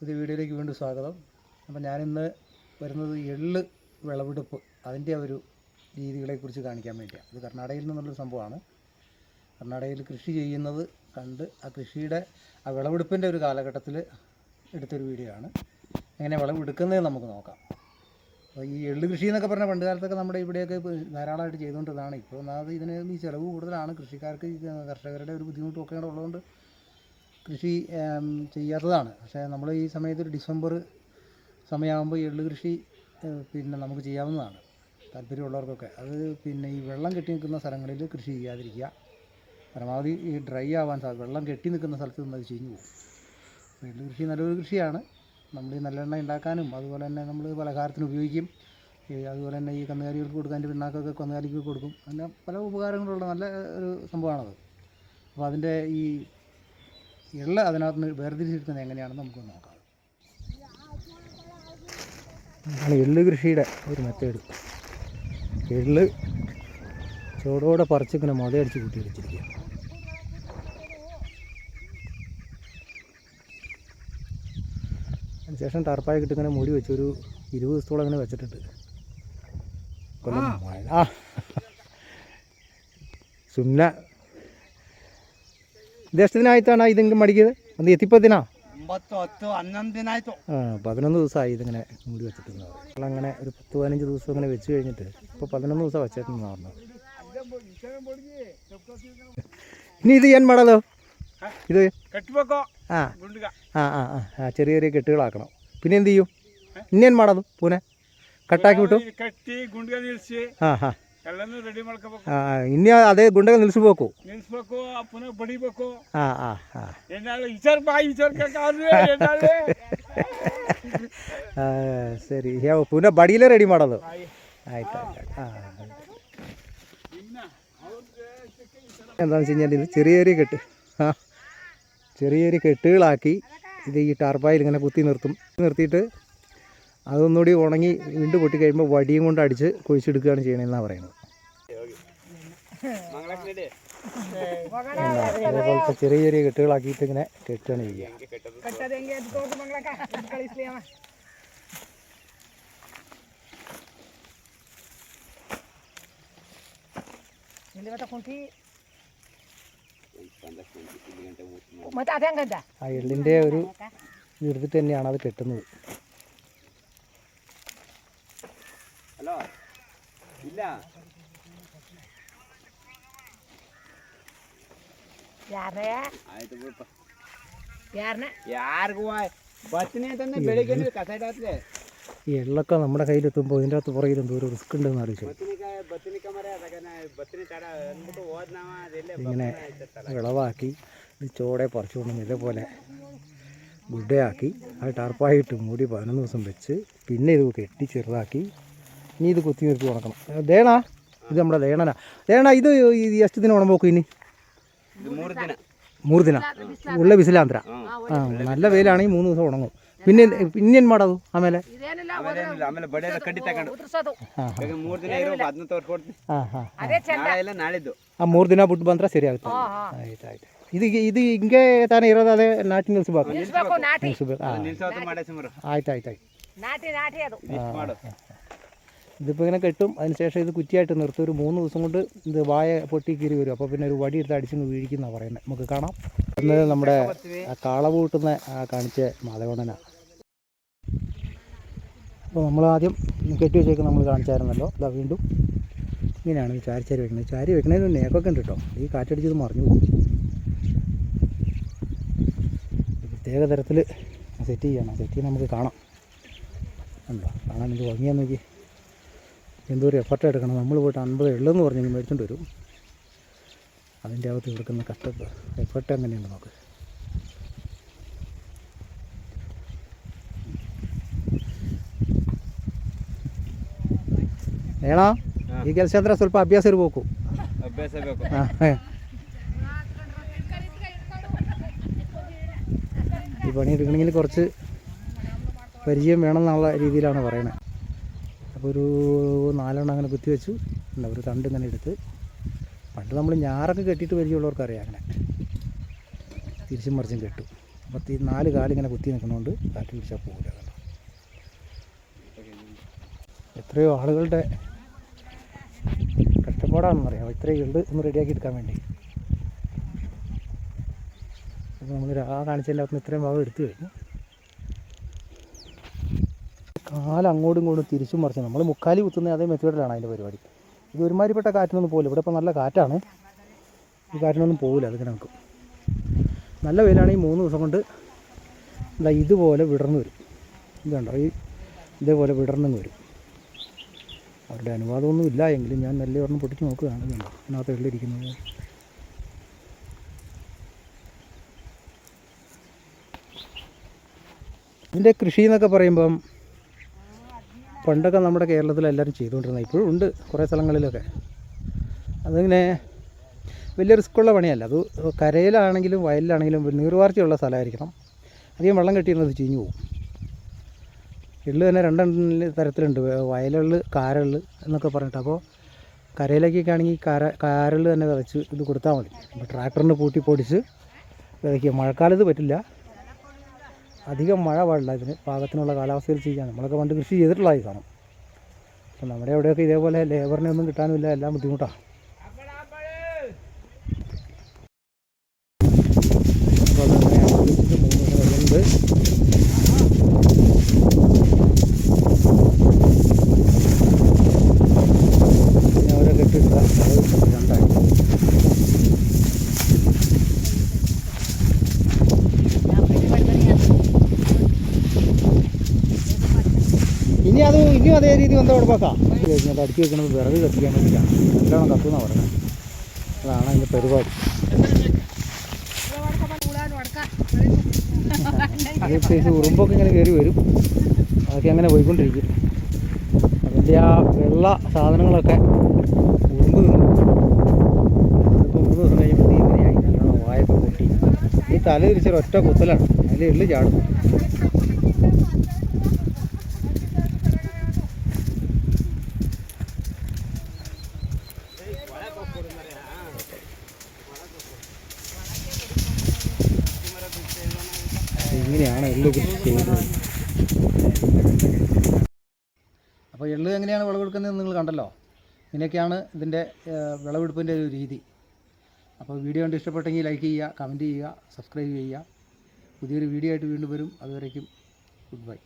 പുതിയ വീഡിയോയിലേക്ക് വീണ്ടും സ്വാഗതം. അപ്പം ഞാനിന്ന് വരുന്നത് എള്ള് വിളവെടുപ്പ് അതിന്റെ ഒരു രീതികളെക്കുറിച്ച് കാണിക്കാൻ വേണ്ടിയാണ്. ഇത് കർണാടകയിൽ നിന്നുള്ള സംഭവമാണ്. കർണാടകയിൽ കൃഷി ചെയ്യുന്നത് കണ്ട് ആ കൃഷിയുടെ ആ വിളവെടുപ്പിന്റെ ഒരു കാലഘട്ടത്തിൽ എടുത്തൊരു വീഡിയോ ആണ്. എങ്ങനെ വിളവെടുക്കുന്നത് നമുക്ക് നോക്കാം. അപ്പോൾ ഈ എള്ള് കൃഷി എന്നൊക്കെ പറഞ്ഞാൽ പണ്ട് കാലത്തൊക്കെ നമ്മുടെ ഇവിടെയൊക്കെ ധാരാളമായിട്ട് ചെയ്തുകൊണ്ടിരുന്നതാണ്. ഇപ്പോൾ ഒന്നാമത് ഇതിന് ഈ ചിലവ് കൂടുതലാണ്. കൃഷിക്കാർക്ക് കർഷകരുടെ ഒരു ബുദ്ധിമുട്ടൊക്കെ ഉള്ളതുകൊണ്ട് കൃഷി ചെയ്യാത്തതാണ്. പക്ഷേ നമ്മൾ ഈ സമയത്ത് ഒരു ഡിസംബർ സമയമാകുമ്പോൾ എള്ള് കൃഷി പിന്നെ നമുക്ക് ചെയ്യാവുന്നതാണ് താല്പര്യമുള്ളവർക്കൊക്കെ. അത് പിന്നെ ഈ വെള്ളം കെട്ടി നിൽക്കുന്ന സ്ഥലങ്ങളിൽ കൃഷി ചെയ്യാതിരിക്കുക. പരമാവധി ഈ ഡ്രൈ ആവാൻ സാധ്യത വെള്ളം കെട്ടി നിൽക്കുന്ന സ്ഥലത്ത് നിന്ന് അത് ചീഞ്ഞു പോകും. എള്ള് കൃഷി നല്ലൊരു കൃഷിയാണ്. നമ്മൾ ഈ നല്ലെണ്ണ ഉണ്ടാക്കാനും അതുപോലെ തന്നെ നമ്മൾ പലഹാരത്തിന് ഉപയോഗിക്കും. അതുപോലെ തന്നെ ഈ കന്നുകാലികൾക്ക് കൊടുക്കാൻ പിണ്ണാക്കൊക്കെ കന്നുകാലിക്ക് കൊടുക്കും. അങ്ങനെ പല ഉപകാരങ്ങളുള്ള നല്ല ഒരു സംഭവമാണത്. അപ്പോൾ അതിന്റെ ഈ എള്ള അതിനകത്ത് നിന്ന് വേർതിരിച്ചിരിക്കുന്നത് എങ്ങനെയാണെന്ന് നമുക്ക് നോക്കാം. അതാണ് എള്ള് കൃഷിയുടെ ഒരു മെത്തേഡ് എള്ള് ചൂടോടെ പറിച്ചിങ്ങനെ മുതയടിച്ച് കൂട്ടി വെച്ചിരിക്കുക. അതിനുശേഷം ടർപ്പായി കിട്ടിങ്ങനെ മൂടി വെച്ച് ഒരു ഇരുപത് ദിവസത്തോളം അങ്ങനെ വെച്ചിട്ടുണ്ട്. കൊല്ലം മഴ. ആ. സുമ്ന ದೇಶದಿನಾಯ್ತಣ್ಣ ಇದು ಹಿಂಗೆ ಮಡಗಿದೆ ಒಂದು ಇಪ್ಪತ್ತು ದಿನ ಒಂಬತ್ತು ಹತ್ತು ಹನ್ನೊಂದು ದಿನ ಆಯ್ತು ആ പതിനൊന്ന് ദിവസമായി ഇതിങ്ങനെ മൂടി വെച്ചിട്ടുള്ളത് നമ്മളങ്ങനെ ഒരു പത്ത് പതിനഞ്ച് ദിവസം ഇങ്ങനെ വെച്ച് കഴിഞ്ഞിട്ട് ഇപ്പോൾ പതിനൊന്ന് ദിവസം വെച്ചിട്ടുണ്ടെന്ന് പറഞ്ഞത് ഇനി ഇത് ಏನು ಮಾಡೋದು ഇത് ಕಟ್ಬೇಕು ആ ಗುಂಡ್ಗ ആ ആ ആ ആ ചെറിയ ചെറിയ കെട്ടുകളാക്കണം പിന്നെ എന്ത് ചെയ്യും ಇನ್ನೇನು ಮಾಡೋದು ಪುನಃ ಕಟ್ಟಾಕಿ ಬಿಟ್ಟು ಈ ಕಟ್ಟಿ ಗುಂಡ್ಗ ನಿಲ್ಸಿ ಹಾಂ ಹಾಂ ಎಲ್ಲಾನು ರೆಡಿ ಮಾಡ್ಕೋಬೇಕು ಇನ್ನೇ ಅದೇ ಗುಂಡಗ ನಿಲ್ಲಿಸ್ಬೇಕು ನಿಲ್ಸ್ಬೇಕು ಆ ಪುನಃ ಬಡಿಬೇಕು ಹಾಂ ಹಾಂ ಹಾಂ ಏನಾಳು ವಿಚಾರ ಬಾ ವಿಚಾರಕ್ಕಾದ್ರೆ ಏನಾಳೆ ಸರಿ ಯಾವ ಪುನಃ ಬಡಿಲೇ ರೆಡಿ ಮಾಡೋದು ಆಯ್ತು ಆಯ್ತು ಹಾಂ എന്താണെന്ന് വെച്ച് കഴിഞ്ഞാൽ ഇത് ചെറിയ ചെറിയ കെട്ട് ആ ചെറിയ ചെറിയ കെട്ടുകളാക്കി ഇത് ഈ ടാർപ്പായിൽ ഇങ്ങനെ കുത്തി നിർത്തും നിർത്തിയിട്ട് അതൊന്നുകൂടി ഉണങ്ങി വീണ്ടും പൊട്ടി കഴിയുമ്പോൾ വടിയും കൊണ്ട് അടിച്ച് കുഴിച്ചെടുക്കുകയാണ് ചെയ്യണമെന്നാണ് പറയുന്നത് എന്താ, ഇതേപോലത്തെ ചെറിയ ചെറിയ കെട്ടുകളാക്കിയിട്ട് ഇങ്ങനെ കെട്ടാണ് ചെയ്യുക. ആ എള്ളിന്റെ ഒരു എടുത്തിട്ട് തന്നെയാണ് അത് കെട്ടുന്നത്. ಯಾರೇ ಆಯ್ತು ಬಿಡಪ್ಪ ಯಾರನ್ನ ಯಾರಿಗೂ ಬರ್ತೀನಿ ಅಂತಂದ್ರೆ ಬೆಳಿಗ್ಗೆ ಕಸ ಇಡತ್ಲೆ ഈ എള്ളൊക്കെ നമ്മുടെ കയ്യിലെത്തുമ്പോൾ ഇതിൻ്റെ അകത്ത് പുറകിൽ എന്തോ ഒരു റിസ്ക് ഉണ്ടെന്ന് ആലോചിച്ചു ಬತ್ತಿನಿಕಾಯಿ ಬತ್ತಿನಿಕಾಯಿ ಮರ ಅದಾಗ ಬತ್ತಿನಿ ತಡ ಅಂದ್ಬಿಟ್ಟು ಹೋದ್ ನಾವ ಅದೆಲ್ಲೇ ഇങ്ങനെ വിളവാക്കി ഇത് ചോടെ പറിച്ചു കൊണ്ടുവന്ന് ഇതേപോലെ ഗുഡയാക്കി അത് ടാർപ്പായിട്ട് മൂടി പതിനൊന്ന് ദിവസം വെച്ച് പിന്നെ ഇത് കെട്ടി ചെറുതാക്കി ഇനി ഇത് കുത്തി നിർത്തി ഉണക്കണം ദേണ ഇത് നമ്മുടെ ദേണന ദേണ ഇത് ഈ ಎಷ್ಟು ದಿನ ಒಣಬೇಕು ಇನಿ ಇದು ಮೂರು ದಿನ ಮೂರು ದಿನ ಒಳ್ಳೆ ಬಿಸಿಲಾಂತರ ಹಾಂ നല്ല വെയിലാണെങ്കിൽ മൂന്ന് ദിവസം ഉണങ്ങും പിന്നെ ಇನ್ನೇನು ಮಾಡೋದು ಆಮೇಲೆ ಇದೇನಿಲ್ಲ ಆಮೇಲೆ ಏನಿಲ್ಲ ಆಮೇಲೆ ಬಡಿಯೋದು ಕಡ್ಡಿ ತಗೊಂಡು ಉದುರ್ಸೋದು ಹಾಂ ಈಗ ಮೂರು ದಿನ ಇರೋ ಅದನ್ನ ತೋರ್ಸ್ಕೊಡ್ತೀನಿ ಹಾಂ ಹಾಂ ಅದೇ ಚಂದ ನಾಳೆ ಇಲ್ಲ ನಾಳಿದ್ದು ಆ ಮೂರು ದಿನ ಬಿಟ್ಟು ಬಂದ್ರೆ ಸರಿ ಆಗುತ್ತೆ ಹಾ ಹಾ ಆಯ್ತು ಆಯ್ತು ಇದು ಇದು ಹಿಂಗೆ ತಾನೇ ಇರೋದು ಅದೇ ನಾಟಿ ನಿಲ್ಲಿಸ್ಬೇಕು ನಿಲ್ಸ್ಬೇಕು ನಾಟಿ ನಿಲ್ಲಿಸ್ಬೇಕು ಹಾಂ ನಿಲ್ಸೋದು ಮಾಡೇ ಸುಮಾರು ആയിട്ട് ആയിട്ട് ആയിട്ട് ನಾಟಿ ನಾಟಿ ಅದು ಮಿಕ್ಸ್ ಮಾಡು ഇതിപ്പോൾ ഇങ്ങനെ കെട്ടും അതിനുശേഷം ഇത് കുറ്റിയായിട്ട് നിർത്തും. ഒരു മൂന്ന് ദിവസം കൊണ്ട് ഇത് വായ പൊട്ടി കീറി വരും. അപ്പോൾ പിന്നെ ഒരു വടി എടുത്ത് അടിച്ചങ്ങ് വീഴിക്കുന്നതാണ് പറയുന്നത് നമുക്ക് കാണാം. ഇന്ന് നമ്മുടെ ആ കാള പൂട്ടുന്ന ആ കാണിച്ച മാധവണ്ണന. അപ്പോൾ നമ്മൾ ആദ്യം കെട്ടി വെച്ചേക്ക് നമ്മൾ കാണിച്ചായിരുന്നല്ലോ. ഇതാ വീണ്ടും ഇങ്ങനെയാണ് ഈ ചാരി വെക്കുന്നത് ചാരി വെക്കുന്നതിന് നേക്കൊക്കെ ഉണ്ട് കേട്ടോ. ഈ കാറ്റടിച്ചത് മറിഞ്ഞു പോകും പ്രത്യേക തരത്തിൽ സെറ്റ് ചെയ്യണം. സെറ്റ് ചെയ്യാൻ നമുക്ക് കാണാം. ഉണ്ടോ കാണാൻ എനിക്ക് ഭംഗിയാന്ന് നോക്കി എന്തോ ഒരു എഫർട്ട് എടുക്കണം നമ്മൾ പോയിട്ട് അൻപത് എള്ളെന്ന് പറഞ്ഞ് മേടിച്ചുകൊണ്ട് വരും അതിൻ്റെ അകത്ത് കൊടുക്കുന്ന കഷ്ട എഫർട്ട് എങ്ങനെയുണ്ട് നോക്ക് ಏಣ ಈ ಕೆಲಸ ಅಂದ್ರೆ ಸ್ವಲ್ಪ ಅಭ್ಯಾಸ ಇರಬೇಕು ಅಭ್ಯಾಸ ಬೇಕು ഈ പണി എടുക്കണമെങ്കിൽ കുറച്ച് പരിചയം വേണം എന്നുള്ള രീതിയിലാണ് പറയണത് അപ്പോൾ ഒരു നാലെണ്ണം അങ്ങനെ കുത്തി വെച്ചു. എന്താ ഒരു തണ്ട് ഇങ്ങനെ എടുത്ത്. പണ്ട് നമ്മൾ ഞാറൊക്കെ കെട്ടിയിട്ട് പരിചയമുള്ളവർക്ക് അറിയാം അങ്ങനെ. തിരിച്ചും മറിച്ചും കെട്ടു. അപ്പോൾ ഈ നാല് കാലിങ്ങനെ കുത്തി നിൽക്കുന്നതുകൊണ്ട് കാറ്റ് പിടിച്ചാൽ പോകില്ല കണ്ടോ എത്രയോ ആളുകളുടെ കഷ്ടപ്പാടാണെന്ന് അറിയാം ഇത്രയും ഉണ്ട് ഒന്ന് റെഡിയാക്കി എടുക്കാൻ വേണ്ടി. അപ്പോൾ നമ്മൾ ആ കാണിച്ചതിന്റെ അകത്ത് നിന്ന് ഇത്രയും ഭാഗം എടുത്തു കഴിഞ്ഞു. കാലം അങ്ങോട്ടും ഇങ്ങോട്ടും തിരിച്ചും മറിച്ച് നമ്മൾ മുക്കാലി കുത്തുന്ന അതേ മെത്തേഡിലാണ് അതിന്റെ പരിപാടി. ഇത് ഒരുമാതിരിപ്പെട്ട കാറ്റിനൊന്നും പോകില്ല ഇവിടെ ഇപ്പോൾ നല്ല കാറ്റാണ്. ഈ കാറ്റിനൊന്നും പോകില്ല അതിങ്ങനെ നമുക്ക്. നല്ല വെയിലാണ് ഈ മൂന്ന് ദിവസം കൊണ്ട് എന്താ ഇതുപോലെ വിടർന്ന് വരും. ഇതുണ്ടോ ഈ ഇതേപോലെ വിടർന്നു വരും. അവരുടെ അനുവാദമൊന്നും ഇല്ല എങ്കിലും ഞാൻ നല്ല ഒരെണ്ണം പൊട്ടിച്ച് നോക്കുകയാണ്. കണ്ടോ? അതിനകത്ത് വെള്ളിരിക്കുന്നത് ഇതിന്റെ കൃഷി എന്നൊക്കെ പറയുമ്പം പണ്ടൊക്കെ നമ്മുടെ കേരളത്തിൽ എല്ലാവരും ചെയ്തുകൊണ്ടിരുന്നത് ഇപ്പോഴും ഉണ്ട് കുറേ സ്ഥലങ്ങളിലൊക്കെ. അതിങ്ങനെ വലിയ റിസ്ക്കുള്ള പണിയല്ല അത് കരയിലാണെങ്കിലും വയലിലാണെങ്കിലും നീർവാർച്ചയുള്ള സ്ഥലമായിരിക്കണം. അധികം വെള്ളം കെട്ടിയിരുന്നത് ചീഞ്ഞു പോകും. എള്ള് തന്നെ രണ്ടെണ്ണ തരത്തിലുണ്ട് വയലുള്ള കാരൾ എന്നൊക്കെ പറഞ്ഞിട്ട്. അപ്പോൾ കരയിലേക്കൊക്കെ ആണെങ്കിൽ കര കാരൾ തന്നെ വിതച്ച് ഇത് കൊടുത്താൽ മതി. ട്രാക്ടറിന് പൂട്ടി പൊടിച്ച് വിതയ്ക്കുക. മഴക്കാലത്ത് പറ്റില്ല. അധികം മഴ പാടില്ല. ഇതിന് പാകത്തിനുള്ള കാലാവസ്ഥയിൽ ചെയ്യാൻ നമ്മളൊക്കെ പണ്ട് കൃഷി ചെയ്തിട്ടുള്ള ഈ സാധനം. അപ്പം നമ്മുടെ അവിടെയൊക്കെ ഇതേപോലെ ലേബറിനെ ഒന്നും കിട്ടാനുമില്ല. എല്ലാം ബുദ്ധിമുട്ടാണ് അപ്പോൾ അതങ്ങനെ ആലോചിച്ചിട്ട് മൂന്ന് ദിവസം കഴിയുന്നത് പിന്നെ അവരെ കെട്ടിട്ട അത് രണ്ടായി ഇനി അത് രീതി വന്നാൽ ഉടപ്പാക്കാം കഴിഞ്ഞാൽ അടുക്കി വെക്കുന്നത് വിറക് കത്തിക്കാൻ വേണ്ടിയിട്ടാണ്. നല്ലോണം കത്തുന്ന പറഞ്ഞത് അതാണ് അതിന്റെ പരിപാടി. ഉറുമ്പൊക്കെ ഇങ്ങനെ കയറി വരും. അതൊക്കെ അങ്ങനെ പോയിക്കൊണ്ടിരിക്കും. അതിന്റെ ആ വെള്ള സാധനങ്ങളൊക്കെ ഉറുമ്പ് അതിപ്പോൾ മൂന്ന് ദിവസം കഴിയുമ്പോൾ ഇങ്ങനെയായി നല്ലോണം വായൊക്കെ പൊട്ടി. ഈ തല തിരിച്ചൊരു ഒറ്റ കുത്തലാണ്. അതിൽ എള്ളു ചാടും ഇങ്ങനെയാണ് എള്ള് കൃഷി ചെയ്യുന്നത് അപ്പോൾ എള്ള് എങ്ങനെയാണ് വിളവെടുക്കുന്നത് നിങ്ങൾ കണ്ടല്ലോ. ഇങ്ങനെയൊക്കെയാണ് ഇതിന്റെ വിളവെടുപ്പിന്റെ ഒരു രീതി. അപ്പോൾ വീഡിയോ കണ്ട് ഇഷ്ടപ്പെട്ടെങ്കിൽ ലൈക്ക് ചെയ്യുക കമന്റ് ചെയ്യുക സബ്സ്ക്രൈബ് ചെയ്യുക. പുതിയൊരു വീഡിയോ ആയിട്ട് വീണ്ടും വരും. അതുവരേക്കും ഗുഡ് ബൈ.